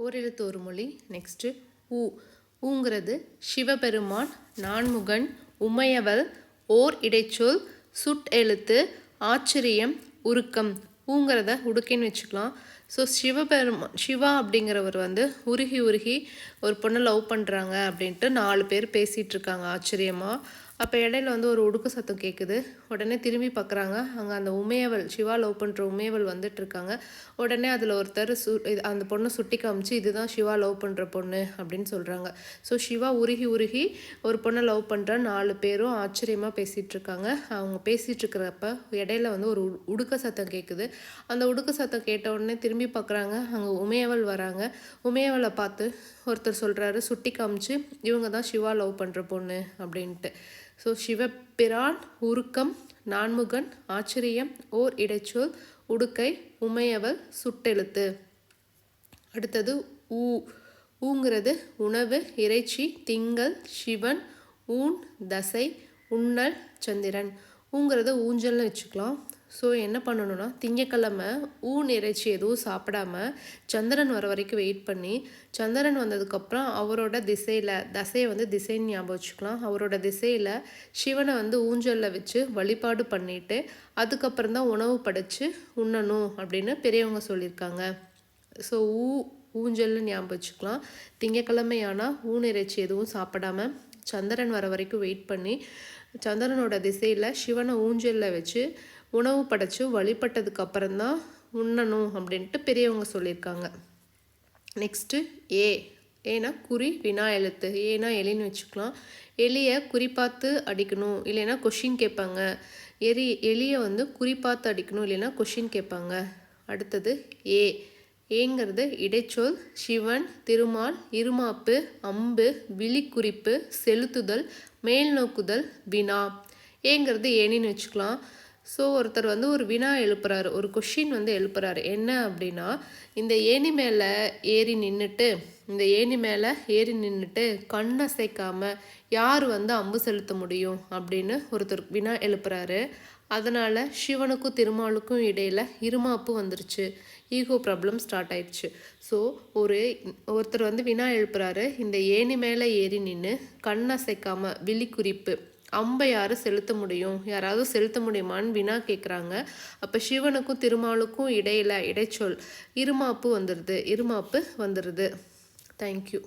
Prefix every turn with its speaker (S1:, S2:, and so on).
S1: ஓரெழுத்து ஒரு மொழி. நெக்ஸ்ட்டு ஊ ஊங்கிறது சிவபெருமான் நான்முகன் உமையவள் ஓர் இடைச்சொல் சுட் எழுத்து ஆச்சரியம் உருக்கம். ஊங்கிறத உடுக்கைன்னு வச்சுக்கலாம். ஸோ சிவபெருமா சிவா அப்படிங்கிறவர் வந்து உருகி உருகி ஒரு பொண்ணை லவ் பண்ணுறாங்க அப்படின்ட்டு நாலு பேர் பேசிகிட்டு இருக்காங்க ஆச்சரியமாக அப்போ இடையில வந்து ஒரு உடுக்கு சத்தம் கேட்குது உடனே திரும்பி பார்க்குறாங்க அங்கே அந்த உமையவள் சிவா லவ் பண்ணுற உமையவள் வந்துட்டு இருக்காங்க உடனே அதில் ஒருத்தர் சு அந்த பொண்ணை சுட்டி காமிச்சு இதுதான் சிவா லவ் பண்ணுற பொண்ணு அப்படின்னு சொல்கிறாங்க ஸோ சிவா உருகி உருகி ஒரு பொண்ணை லவ் பண்ணுற நாலு பேரும் ஆச்சரியமாக பேசிகிட்டு இருக்காங்க அவங்க பேசிகிட்டு இருக்கிறப்ப இடையில வந்து ஒரு உடுக்க சத்தம் கேட்குது அந்த உடுக்க சத்தம் கேட்ட உடனே திரும்பி பார்க்குறாங்க அங்கே உமையவள் வராங்க. உமையவளை பார்த்து ஒருத்தர் சொல்கிறாரு சுட்டி காமிச்சு இவங்க தான் சிவா லவ் பண்ணுற பொண்ணு அப்படின்ட்டு. ஸோ சிவபிரான் உருக்கம் நான்முகன் ஆச்சரியம் ஓர் இடைச்சொல் உடுக்கை உமையவள் சுட்டெழுத்து. அடுத்தது ஊ. ஊங்கிறது உணவு இறைச்சி திங்கள் சிவன் ஊன் தசை உண்ணல் சந்திரன். ஊங்கிறத ஊஞ்சல்னு வச்சுக்கலாம். ஸோ என்ன பண்ணணும்னா திங்கக்கிழமை ஊன் இறைச்சி எதுவும் சாப்பிடாம சந்திரன் வர வரைக்கும் வெயிட் பண்ணி சந்திரன் வந்ததுக்கப்புறம் அவரோட திசையில் தசையை வந்து திசைன்னு ஞாபகம் வச்சுக்கலாம். அவரோட திசையில் சிவனை வந்து ஊஞ்சலில் வச்சு வழிபாடு பண்ணிவிட்டு அதுக்கப்புறம் தான் உணவு படைச்சு உண்ணணும் அப்படின்னு பெரியவங்க சொல்லியிருக்காங்க. ஸோ ஊ ஊஞ்சல்னு ஞாபகம் வச்சுக்கலாம். திங்கக்கிழமை ஆனால் ஊன் இறைச்சி எதுவும் சாப்பிடாம சந்திரன் வர வரைக்கும் வெயிட் பண்ணி சந்திரனோட திசையில் சிவனை ஊஞ்சலில் வச்சு உணவு படைச்சு வழிபட்டதுக்கு அப்புறம்தான் உண்ணணும் அப்படின்ட்டு பெரியவங்க சொல்லியிருக்காங்க. Next A. ஏன்னா குறி வினா எழுத்து. ஏன்னா எலின்னு வச்சுக்கலாம். எலியை குறிப்பாத்து அடிக்கணும் இல்லைன்னா கொஷின் கேட்பாங்க. எரி எலியை வந்து குறிப்பாத்து அடிக்கணும் இல்லைன்னா கொஷின் கேட்பாங்க. அடுத்தது ஏ. ஏங்கிறது இடைச்சொல் சிவன் திருமால் இருமாப்பு அம்பு விழிக்குறிப்பு செலுத்துதல் மேல் நோக்குதல் வினா. ஏங்கிறது ஏனின்னு வச்சுக்கலாம். ஸோ ஒருத்தர் வந்து ஒரு வினா எழுப்புறாரு. ஒரு கொஷின் வந்து எழுப்புறாரு. என்ன அப்படின்னா இந்த ஏணி மேலே ஏறி நின்றுட்டு இந்த ஏணி மேலே ஏறி நின்றுட்டு கண் யார் வந்து அம்பு செலுத்த முடியும் அப்படின்னு ஒருத்தர் வினா எழுப்புறாரு. அதனால் சிவனுக்கும் திருமாலுக்கும் இடையில் இருமாப்பு வந்துருச்சு. ஈகோ ப்ராப்ளம் ஸ்டார்ட் ஆயிடுச்சு. ஸோ ஒரு ஒருத்தர் வந்து வினா எழுப்புறாரு. இந்த ஏணி மேலே ஏறி நின்று கண் விழிக்குறிப்பு. அம்பை யார் செலுத்த முடியும். யாராவது செலுத்த முடியுமான்னு வினா கேட்குறாங்க அப்போ சிவனுக்கும் திருமாலுக்கும் இடையில இடைச்சொல் இருமாப்பு வந்துடுது இருமாப்பு வந்துடுது தேங்க்யூ